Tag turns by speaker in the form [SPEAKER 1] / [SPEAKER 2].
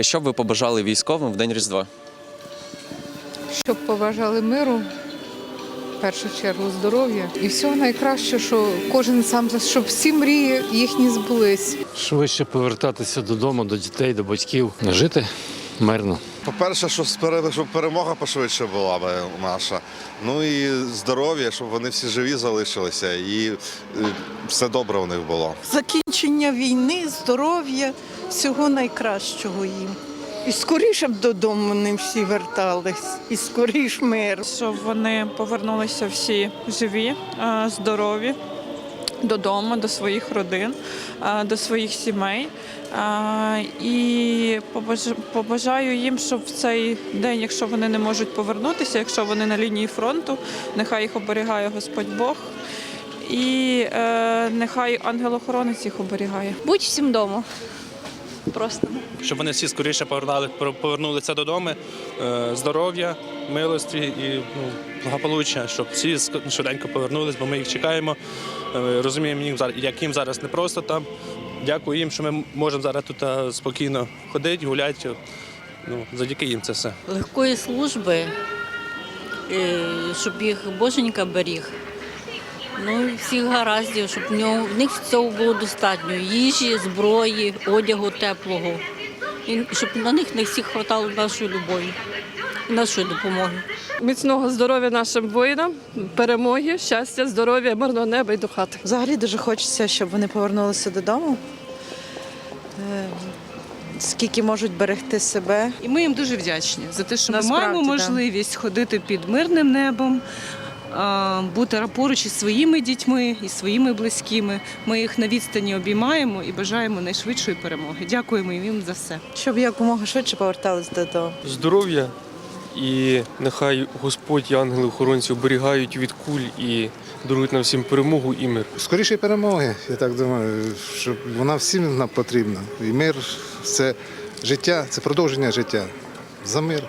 [SPEAKER 1] Що б ви побажали військовим в день Різдва?
[SPEAKER 2] щоб побажали миру, в першу чергу здоров'я і всього найкраще, що кожен сам за- щоб всі мрії їхні збулись.
[SPEAKER 3] Швидше повертатися додому, до дітей, до батьків, жити мирно.
[SPEAKER 4] По-перше, щоб пере- перемога пошвидше була би наша. Ну і здоров'я, щоб вони всі живі залишилися і е, все добре у них було.
[SPEAKER 5] закінчення війни, здоров'я, всього найкращого їм. І скоріше б додому не всі вертались, і скоріш мир.
[SPEAKER 6] щоб вони повернулися всі живі, е, здорові додому, до своїх родин, е, до своїх сімей. Е, І побаж- побажаю їм, щоб в цей день, якщо вони не можуть повернутися, якщо вони на лінії фронту, нехай їх оберігає Господь Бог. І е, нехай ангел-охоронець їх оберігає.
[SPEAKER 7] Будь всім вдома. Просто.
[SPEAKER 8] щоб вони всі скоріше повернали, повернулися додому, е, здоров'я, милості і ну, благополуччя, щоб всі швиденько повернулись, бо ми їх чекаємо. Е, Розуміємо, як їм зараз непросто там. Дякую їм, що ми можемо зараз тут е, спокійно ходити, гуляти. Ну, завдяки їм це все.
[SPEAKER 9] легкої служби, е, щоб їх Боженька беріг. Ну всіх гараздів, щоб в нього в них всього було достатньо їжі, зброї, одягу теплого. І щоб на них не всіх хватало нашої любові, нашої допомоги.
[SPEAKER 7] Міцного здоров'я нашим воїнам, перемоги, щастя, здоров'я, мирного неба і до хати.
[SPEAKER 5] Взагалі дуже хочеться, щоб вони повернулися додому. Е, Скільки можуть берегти себе.
[SPEAKER 10] І ми їм дуже вдячні за те, що ми
[SPEAKER 5] Насправді,
[SPEAKER 10] маємо
[SPEAKER 5] да.
[SPEAKER 10] можливість ходити під мирним небом, бути поруч із своїми дітьми і своїми близькими. Ми їх на відстані обіймаємо і бажаємо найшвидшої перемоги. Дякуємо їм за все.
[SPEAKER 5] Щоб якомога швидше повертались додому.
[SPEAKER 11] здоров'я і нехай Господь і ангели-охоронці оберігають від куль і дарують нам всім перемогу і мир.
[SPEAKER 12] Скоріше перемоги, я так думаю, що вона всім нам потрібна. І мир це життя, це продовження життя. За мир.